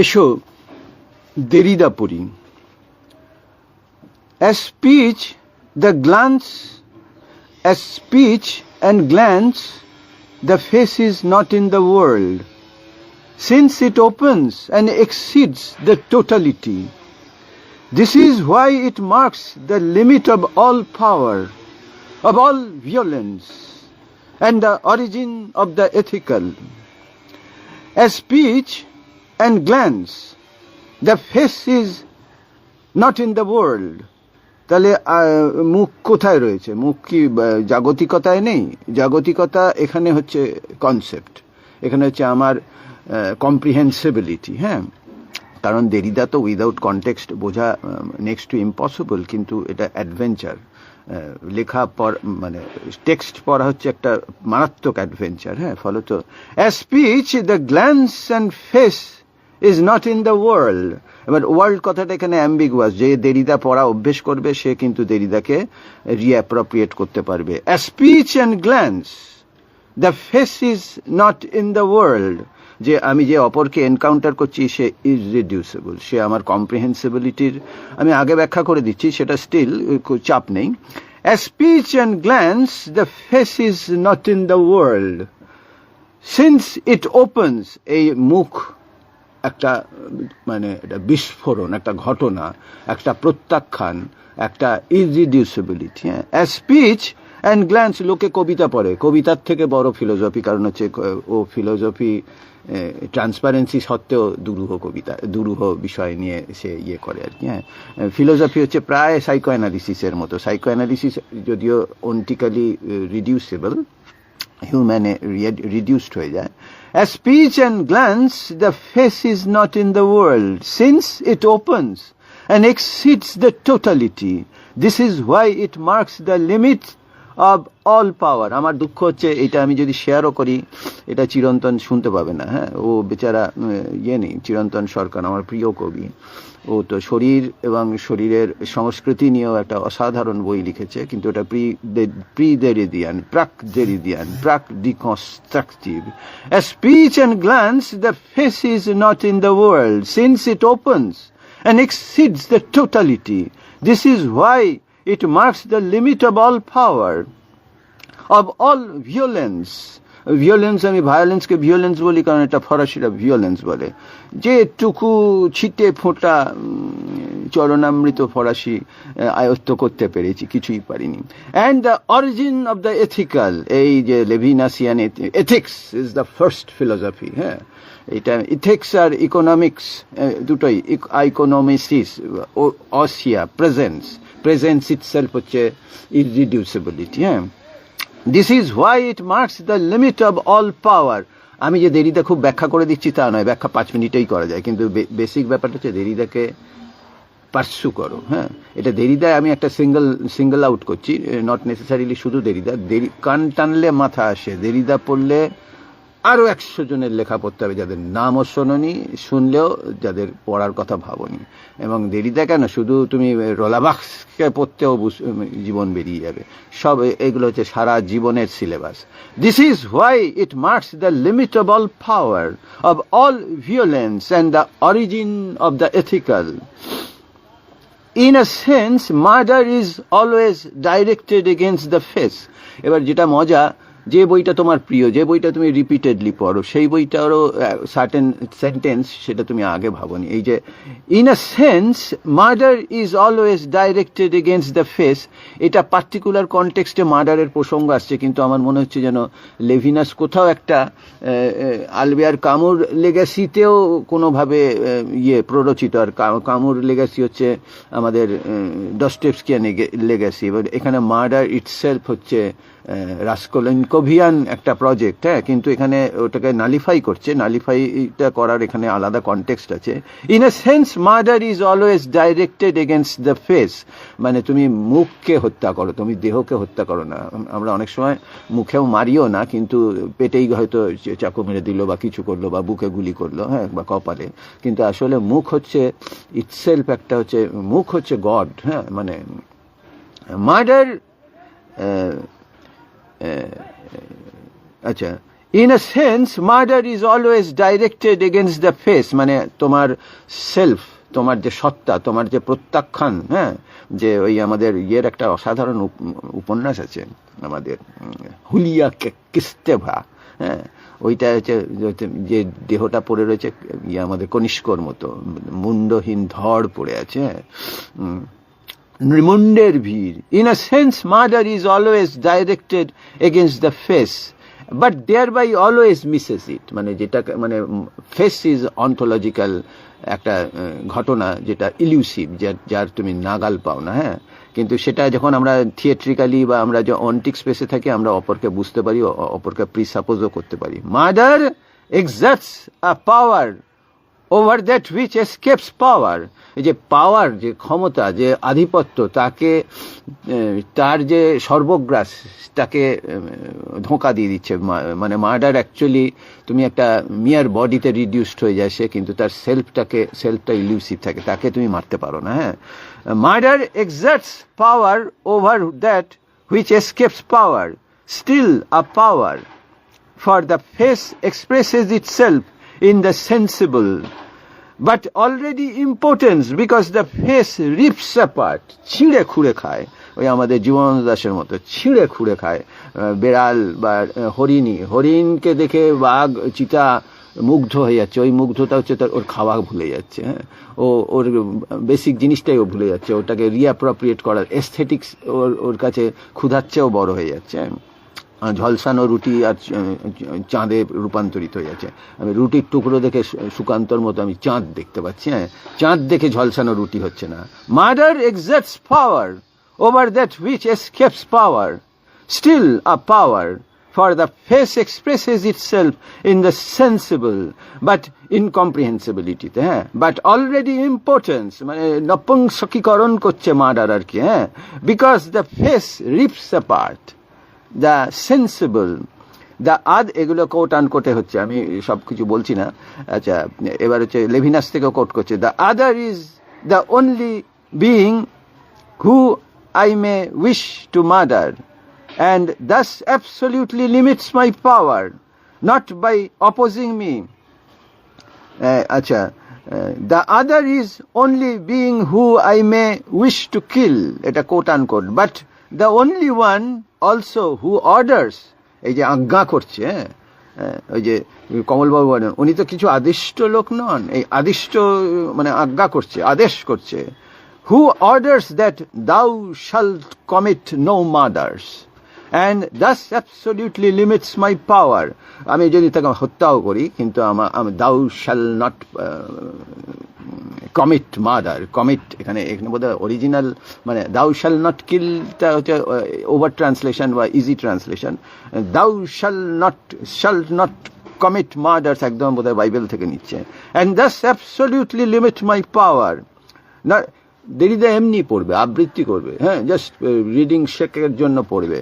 এসো দেরিদা পড়ি As speech, the glance, as speech and glance, the face is not in the world, since it opens and exceeds the totality. This is why it marks the limit of all power, of all violence, and the origin of the ethical. As speech and glance, the face is not in the world. তাহলে মুখ কোথায় রয়েছে? মুখ কি জাগতিকতায় নেই? জাগতিকতা এখানে হচ্ছে concept এখানে হচ্ছে আমার কম্প্রিহেন্সিবিলিটি হ্যাঁ? কারণ দেরিদা তো উইদাউট কনটেক্সট বোঝা নেক্সট টু ইম্পসিবল কিন্তু এটা অ্যাডভেঞ্চার লেখা পর মানে টেক্সট পড়া হচ্ছে একটা মারাত্মক অ্যাডভেঞ্চার হ্যাঁ? ফলত as speech the glance and face is not in the world এবার ওয়ার্ল্ড কথাটা এখানে অ্যাম্বিগুয়াস যে দেরিদা পড়া অভ্যেস করবে, সে কিন্তু দেরিদাকে রিঅ্যাপ্রোপ্রিয়েট করতে পারবে। Speech and glance the face is not in the world যে আমি যে অপরকে এনকাউন্টার করছি, সে ইজ রিডিউসেবল সে আমার কম্প্রিহেন্সিবিলিটির আমি আগে ব্যাখ্যা করে দিচ্ছি, সেটা স্টিল চাপ নেই। Speech and glance the face is not in the world since it opens এই মুখ একটা মানে একটা বিস্ফোরণ, একটা ঘটনা, একটা প্রত্যাখ্যান, একটা ইরিডিউসিবিলিটি হ্যাঁ? স্পিচ অ্যান্ড গ্ল্যান্স লোকে কবিতা পড়ে। কবিতার থেকে বড় ফিলোজফি কারণ হচ্ছে, ও ফিলোজফি ট্রান্সপারেন্সি সত্ত্বেও দুরূহ কবিতা, দুরূহ বিষয় নিয়ে সে ইয়ে করে আর কি হ্যাঁ? ফিলোজফি হচ্ছে প্রায় সাইকো অ্যানালিসিসের মতো সাইকো অ্যানালিসিস যদিও অন্টিক্যালি রিডিউসেবল হিউম্যানে রিডিউসড হয়ে যায়। As speech and glance, the face is not in the world, since it opens and exceeds the totality. This is why it marks the limit of all power. আমার দুঃখ হচ্ছে এটা আমি যদি শেয়ারও করি এটা চিরন্তন শুনতে পাবে না হ্যাঁ ও বেচারা ইয়ে নেই চিরন্তন সরকার আমার প্রিয় কবি ও তো শরীর এবং শরীরের সংস্কৃতি নিয়েও একটা অসাধারণ বই লিখেছে, কিন্তু ওটা প্রি দেরিদিয়ান, প্রাক দেরি দেরিদিয়ান, প্রাক deconstructive. Speech and glance the face is not in the world since it opens and exceeds the totality this is why it marks the limit of all power of all violence violence আমি ভায়োলেন্সকে ভিওলেন্স বলি, কারণ এটা ফরাসিরা ভিওলেন্স বলে। যে টুকু ছিটে ফোঁটা চরণামৃত ফরাসি আয়ত্ত করতে পেরেছি, কিছুই পারিনি। And the origin of the ethical এই যে Levinasian ethics is the first philosophy হ্যাঁ? এটা ইথিক্স আর ইকোনমিক্স দুটোই ইকোনমিসিস অসিয়া প্রেজেন্স প্রেজেন্স ইটসেলফ হচ্ছে ইরিডিউসিবিলিটি হ্যাঁ? This is why it marks the limit of all power আমি যে দেরিদা খুব ব্যাখ্যা করে দিচ্ছি তা নয়, ব্যাখ্যা পাঁচ মিনিটেই করা যায়, কিন্তু বেসিক ব্যাপারটা হচ্ছে দেরিদাকে পার্সু করো হ্যাঁ? এটা দেরিদায় আমি একটা সিঙ্গল সিঙ্গল আউট করছি নট নেসেসারিলি শুধু দেরিদা, দেরি, কান টানলে মাথা আসে, দেরিদা পড়লে আরও একশো জনের লেখা পড়তে হবে যাদের নামও শোনি শুনলেও যাদের পড়ার কথা ভাবনি। এবং দেরিতে কেন? শুধু তুমি রোলাবাক্সকে পড়তেও জীবন বেরিয়ে যাবে। সব এগুলো হচ্ছে সারা জীবনের syllabus. This is why it marks the limitable power of all violence and the origin of the ethical in a sense murder is always directed against the face এবার যেটা মজা যে বইটা তোমার প্রিয়, যে বইটা তুমি রিপিটেডলি পড়ো, সেই বইটারও সার্টেন সেন্টেন্স সেটা তুমি আগে ভাবনি। এই যে in a sense murder is always directed against the face এটা পার্টিকুলার কনটেক্সটে মার্ডারের প্রসঙ্গ আসছে, কিন্তু আমার মনে হচ্ছে যেন লেভিনাস কোথাও একটা আলবিয়ার কামুর লেগাসিতেও কোনোভাবে ইয়ে প্ররোচিত। আর কামুর লেগাসি হচ্ছে আমাদের ডস্টেপসকিয়ান লেগাসি এবার এখানে মার্ডার ইটসেলফ হচ্ছে রাসকোলেনকোভিয়ান একটা প্রজেক্ট হ্যাঁ কিন্তু এখানে ওটাকে নালিফাই করছে। নালিফাইটা করার এখানে আলাদা কনটেক্সট আছে। In a sense murder is always directed against the face মানে তুমি মুখকে হত্যা করো, তুমি দেহকে হত্যা করো না। আমরা অনেক সময় মুখেও মারিও না, কিন্তু পেটেই হয়তো চাকু মেরে দিল বা কিছু করল বা বুকে গুলি করল হ্যাঁ বা কপালে। কিন্তু আসলে মুখ হচ্ছে ইটসেলফ একটা হচ্ছে, মুখ হচ্ছে গড হ্যাঁ মানে মার্ডার আচ্ছা। In a sense murder is always directed against the face মানে তোমার সেলফ তোমার যে সত্তা, তোমার যে প্রত্যাখ্যান হ্যাঁ? যে ওই আমাদের ইয়ের একটা অসাধারণ উপন্যাস আছে আমাদের হুলিয়া কিস্তেভা হ্যাঁ? ওইটা হচ্ছে যে- দেহটা পড়ে রয়েছে ইয়ে আমাদের কনিষ্কর মতো, মুন্ডহীন ধড় পড়ে আছে নৃমুণ্ডের ভিড়। In a sense murder is always directed against the face but thereby always misses it মানে যেটা মানে ফেস ইজ অন্টোলজিক্যাল একটা ঘটনা যেটা ইলিউসিভ যার যার তুমি নাগাল পাও না হ্যাঁ? কিন্তু সেটা যখন আমরা থিয়েট্রিক্যালি বা আমরা যে অন্টিক স্পেসে থাকি, আমরা অপরকে বুঝতে পারি অপরকে প্রিসাপোজও করতে পারি। Murder exacts a power over that which escapes power যে পাওয়ার যে ক্ষমতা, যে আধিপত্য, তাকে তার যে সর্বগ্রাস, তাকে ধোঁকা দিয়ে দিচ্ছে। মানে মার্ডার অ্যাকচুয়ালি তুমি একটা মিয়ার বডিতে রিডিউসড হয়ে যায় সে, কিন্তু তার সেলফটাকে সেলফটা ইলিউসিভ থাকে। তাকে তুমি মারতে পারো না হ্যাঁ? Murder exacts power over that which escapes power still a power for the face it itself in the sensible, but already impotence because the face rips apart, ছিঁড়ে খুঁড়ে খায়। ওই আমাদের জীবন দাসের মতো ছিঁড়ে খুঁড়ে খায়। বেড়াল বা হরিণী হরিণকে দেখে বাঘ চিতা মুগ্ধ হয়ে যাচ্ছে। ওই মুগ্ধতা হচ্ছে তার ওর খাওয়া ভুলে যাচ্ছে হ্যাঁ? ও ওর বেসিক জিনিসটাই ও ভুলে যাচ্ছে। ওটাকে রিঅ্যাপ্রোপ্রিয়েট করার এস্থেটিক্স ওর ওর কাছে ক্ষুধাচ্ছেও বড় হয়ে যাচ্ছে হ্যাঁ। ঝলসানো রুটি আর চাঁদে রূপান্তরিত হয়ে যাচ্ছে। আমি রুটির টুকরো দেখে সুকান্তর মতো আমি চাঁদ দেখতে পাচ্ছি হ্যাঁ। চাঁদ দেখে ঝলসানো রুটি হচ্ছে না। Murder exacts power over that which escapes power still a power for the face expresses itself in the sensible but incomprehensibility হ্যাঁ। But already importance মানে নপুংসকীকরণ করছে মার্ডার আর কি হ্যাঁ। Because the face rips apart. The sensible the other এগুলো coat আন কোটে হচ্ছে, আমি সব কিছু বলছি না। আচ্ছা এবার হচ্ছে লেভিনাস থেকে কোট করছে the other is the only being who I may wish to murder and thus absolutely limits my power not by opposing me আচ্ছা the other is only being who I may wish to kill এটা quote unquote but the only one also who orders এই যে আজ্ঞা করছে হ্যাঁ, আহ, ওই যে কমলবাবু বলেন উনি তো কিছু আদিষ্ট লোক নন এই আদিষ্ট মানে আজ্ঞা করছে আদেশ করছে হু orders that thou shall commit no murders and thus absolutely limits my power আমি যদি তাকে হত্যাও করি, কিন্তু আমার আমি thou shall not commit murder commit এখানে এখানে বোধহয় অরিজিনাল মানে দাউ শ্যাল নট কিলটা হচ্ছে ওভার ট্রান্সলেশন বা easy translation thou shall not shall not commit murders একদম বোধহয় বাইবেল থেকে নিচ্ছে। And thus absolutely limit my power না দেরিদা এমনি পড়বে, আবৃত্তি করবে হ্যাঁ জাস্ট রিডিং শেখের জন্য পড়বে।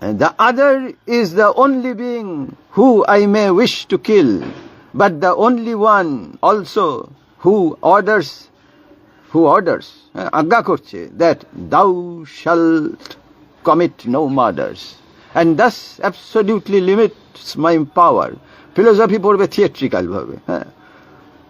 The other is the only being who I may wish to kill, but the only one also who orders, who orders, হ্যাঁ, আজ্ঞা করছে that thou shalt commit no murders, and thus absolutely limits my power. Philosophy পড়বে হ্যাঁ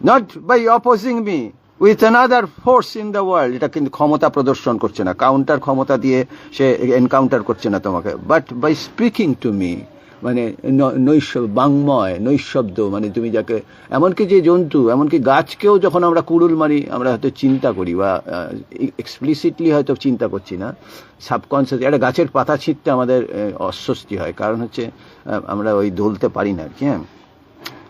not by opposing me with another force in the world এটা কিন্তু ক্ষমতা প্রদর্শন করছে না কাউন্টার ক্ষমতা দিয়ে সে এনকাউন্টার করছে না তোমাকে। But by speaking to me মানে নৈশ বাংময়, নৈশব্দ মানে তুমি যাকে, এমনকি যে জন্তু, এমনকি গাছকেও যখন আমরা কুড়ুল মারি, আমরা হয়তো চিন্তা করি বা এক্সপ্লিসিটলি হয়তো চিন্তা করছি না। সাবকনসিয়াস একটা গাছের পাতা ছিঁড়তে আমাদের অস্বস্তি হয়। কারণ হচ্ছে আমরা ওই দলতে পারি না আর কি হ্যাঁ?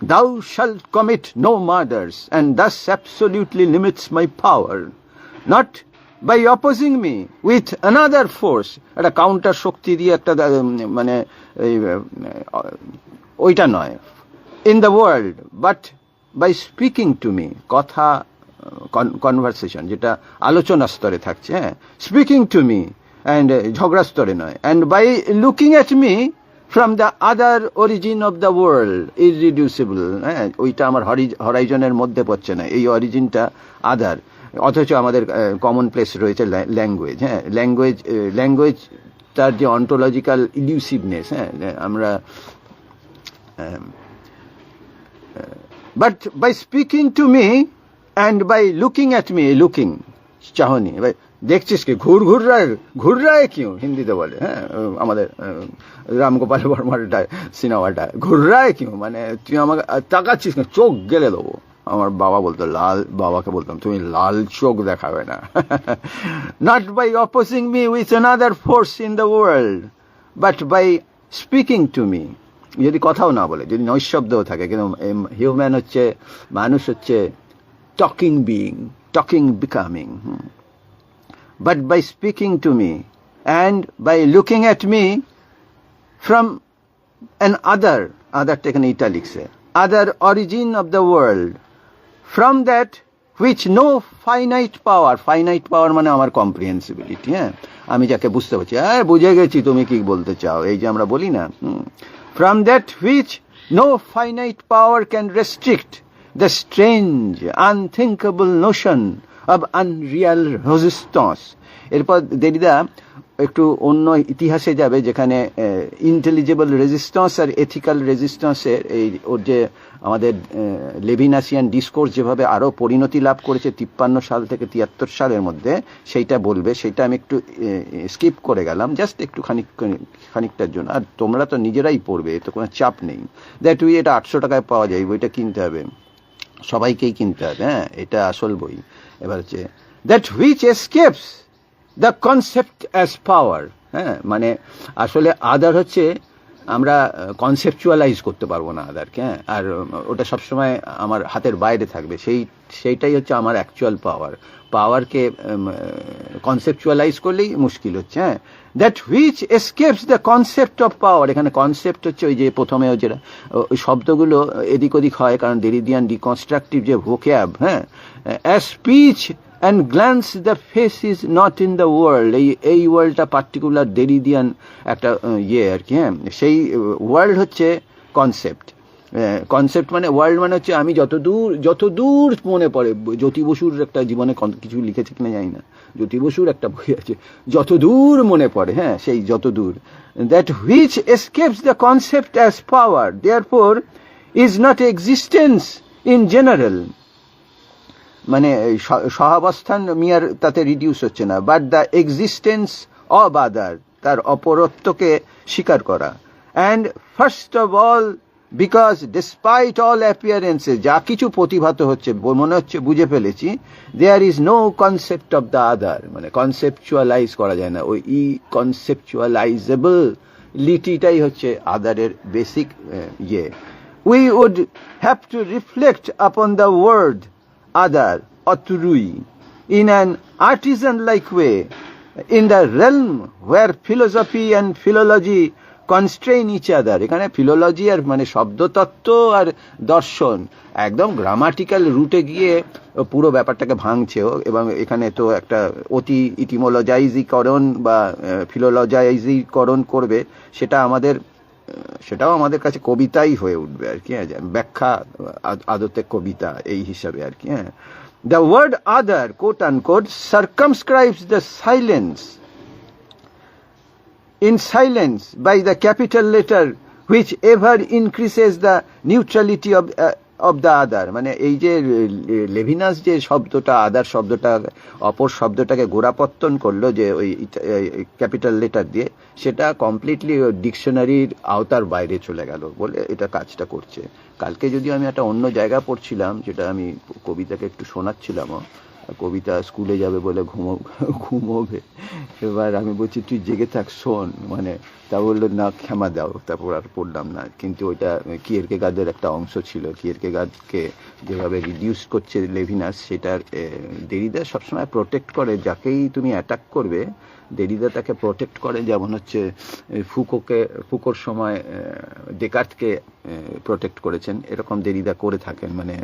Thou shalt commit no murders, and thus absolutely limits my power, not by opposing me with another force, একটা কাউন্টার শক্তি দিয়ে একটা মানে ওইটা নয় in the world but by speaking to me কথা কনভারসেশন যেটা আলোচনা স্তরে থাকছে হ্যাঁ স্পিকিং টু মি অ্যান্ড ঝগড়া স্তরে নয় and by looking at me from the other origin of the world irreducible হ্যাঁ? ওইটা আমার হরাইজনের মধ্যে পড়ছে না। এই অরিজিনটা আদার অথচ আমাদের কমন প্লেস রয়েছে ল্যাঙ্গুয়েজ হ্যাঁ? ল্যাঙ্গুয়েজ ল্যাঙ্গুয়েজ তার যে অন্টোলজিক্যাল ইলিউসিভনেস হ্যাঁ? আমরা but by speaking to me and by looking at me, looking চাহনি। এবার দেখছিস কি, ঘুর ঘুর রায় ঘুর রায় কিউ? হিন্দিতে বলে হ্যাঁ আমাদের রামগোপাল বর্মারটা, সিনেমাটা। ঘুর রায় কিউ? মানে তুই আমাকে তাকাচ্ছিস না চোখ গেলে দেবো। আমার বাবা বলতো, লাল, বাবাকে বলতাম, তুমি লাল চোখ দেখাবে না। Not by opposing me with another force in the world but by speaking to me যদি কথাও না বলে, যদি নৈশব্দও থাকে, কিন্তু হিউম্যান হচ্ছে, মানুষ হচ্ছে talking being talking becoming but by speaking to me and by looking at me from an other, other taken italics, eh, other origin of the world, from that which no finite power, finite power মানে আমার comprehensibility, হ্যাঁ আমি যাকে বুঝতে পারছি হ্যাঁ বুঝে গেছি তুমি কি বলতে চাও এই যে আমরা বলি না from that which no finite power can restrict the strange, unthinkable notion of unreal resistance. এরপর দেরিদা একটু অন্য ইতিহাসে যাবে যেখানে ইন্টেলিজেবল রেজিস্ট্যান্স আর এথিক্যাল রেজিস্ট্যান্সের এই ওর যে আমাদের লেভিনাসিয়ান ডিসকোর্স যেভাবে আরও পরিণতি লাভ করেছে তিপ্পান্ন সাল থেকে তিয়াত্তর সালের মধ্যে, সেইটা বলবে সেটা আমি একটু স্কিপ করে গেলাম জাস্ট একটু খানিক, খানিকটার জন্য। আর তোমরা তো নিজেরাই পড়বে তো কোনো চাপ নেই। দ্যাট উই এটা আটশো টাকায় পাওয়া যায়, বইটা কিনতে হবে। সবাইকেই কিনতে হবে হ্যাঁ? এটা আসল বই। এবার হচ্ছে that which escapes the concept as power হ্যাঁ? মানে আসলে আদার হচ্ছে আমরা কনসেপচুয়ালাইজ করতে পারব না আদারকে হ্যাঁ? আর ওটা সবসময় আমার হাতের বাইরে থাকবে। সেই, সেইটাই হচ্ছে আমার অ্যাকচুয়াল পাওয়ার পাওয়ারকে কনসেপচুয়ালাইজ করলেই মুশকিল হচ্ছে হ্যাঁ? That which escapes the concept of power এখানে কনসেপ্ট হচ্ছে ওই যে প্রথমে ওই যেটা ওই শব্দগুলো এদিক ওদিক হয়, কারণ ডেরিডিয়ান ডিকনস্ট্রাকটিভ যে ভোক্যাব হ্যাঁ? As speech and glance the face is not in the world এই এই ওয়ার্ল্ডটা পার্টিকুলার ডেরিডিয়ান একটা ইয়ে আর কি হ্যাঁ? সেই ওয়ার্ল্ড হচ্ছে কনসেপ্ট কনসেপ্ট মানে ওয়ার্ল্ড মানে হচ্ছে আমি যত দূর যত দূর মনে পড়ে, জ্যোতি বসুর একটা জীবনে কিছু লিখেছে কিনা জানি না। জ্যোতি বসুর একটা বই আছে যত দূর মনে পড়ে হ্যাঁ? সেই যত দূর that which escapes the concept as power therefore is not existence in general মানে সহাবস্থান মিয়ার তাতে রিডিউস হচ্ছে না। But the existence of other তার অপরত্বকে স্বীকার করা। And first of all because despite all অ্যাপিয়ারেন্সে যা কিছু প্রতিভাত হচ্ছে মনে হচ্ছে বুঝে ফেলেছি there is no concept of the other মানে কনসেপচুয়ালাইজ করা যায় না। ওই ই কনসেপচুয়ালাইজেবল লিটিটাই হচ্ছে আদারের বেসিক ইয়ে। We would have to reflect upon the word other autrui in an artisan like way, in the realm where philosophy and philology constrain each other এখানে ফিলোলজি আর মানে শব্দতত্ত্ব আর দর্শন, একদম গ্রামাটিক্যাল রুটে গিয়ে পুরো ব্যাপারটাকে ভাঙছে এবং এখানে তো একটা অতি ইটিমোলজাইজিকরণ বা ফিলোলজাইজিকরণ করবে, সেটা আমাদের সেটাও আমাদের কাছে কবিতাই হয়ে উঠবে আর কি হ্যাঁ ব্যাখ্যা আদতে কবিতা এই হিসাবে আর কি হ্যাঁ। The word other quote and quote circumscribes the silence in silence by the capital letter which ever increases the neutrality of uh, of the other মানে এই যে লেভিনাস যে শব্দটা আদার শব্দটা, অপর শব্দটাকে গোড়াপত্তন করল যে ওই ক্যাপিটাল লেটার দিয়ে, সেটা কমপ্লিটলি ডিকশনারির আওতার বাইরে চলে গেল বলে এটা কাজটা করছে। কালকে যদি আমি একটা অন্য জায়গা পড়ছিলাম, যেটা আমি কবিতাকে একটু শোনাচ্ছিলামও কবিতা স্কুলে যাবে বলে ঘুমো, ঘুমোবে। এবার আমি বলছি, তুই জেগে থাক, শোন। মানে তা বলল, না, ক্ষমা দাও। তারপর আর পড়লাম না। কিন্তু ওইটা কিয়েরকে গাদের একটা অংশ ছিল। কিয়েরকে গাদকে যেভাবে রিডিউস করছে লেভিনাস সেটার দেরিদা সবসময় প্রোটেক্ট করে। যাকেই তুমি অ্যাটাক করবে দেরিদা তাকে প্রোটেক্ট করে, যেমন হচ্ছে ফুকোকে, ফুকোর সময় ডেকার্টকে প্রোটেক্ট করেছেন। এরকম দেরিদা করে থাকেন। মানে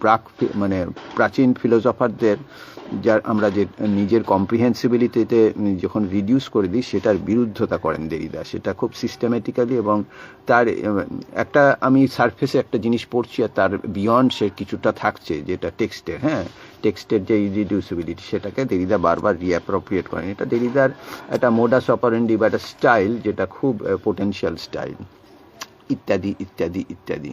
প্রাক মানে প্রাচীন ফিলোসফারদের যার আমরা যে, নিজের কম্প্রিহেন্সিবিলিটিতে যখন রিডিউস করে দিই, সেটার বিরুদ্ধতা করেন দেরিদা। সেটা খুব সিস্টেমেটিক্যালি এবং তার একটা, আমি সারফেসে একটা জিনিস পড়ছি আর তার বিয়ন্ড সে কিছুটা থাকছে, যেটা টেক্সটের হ্যাঁ? টেক্সটের যে রিডিউসিবিলিটি সেটাকে দেরিদা বারবার রিঅ্যাপ্রোপ্রিয়েট করেন। এটা দেরিদার একটা মোডাস অপারেন্ডি বা একটা স্টাইল যেটা খুব পোটেন্সিয়াল স্টাইল ইত্যাদি ইত্যাদি ইত্যাদি।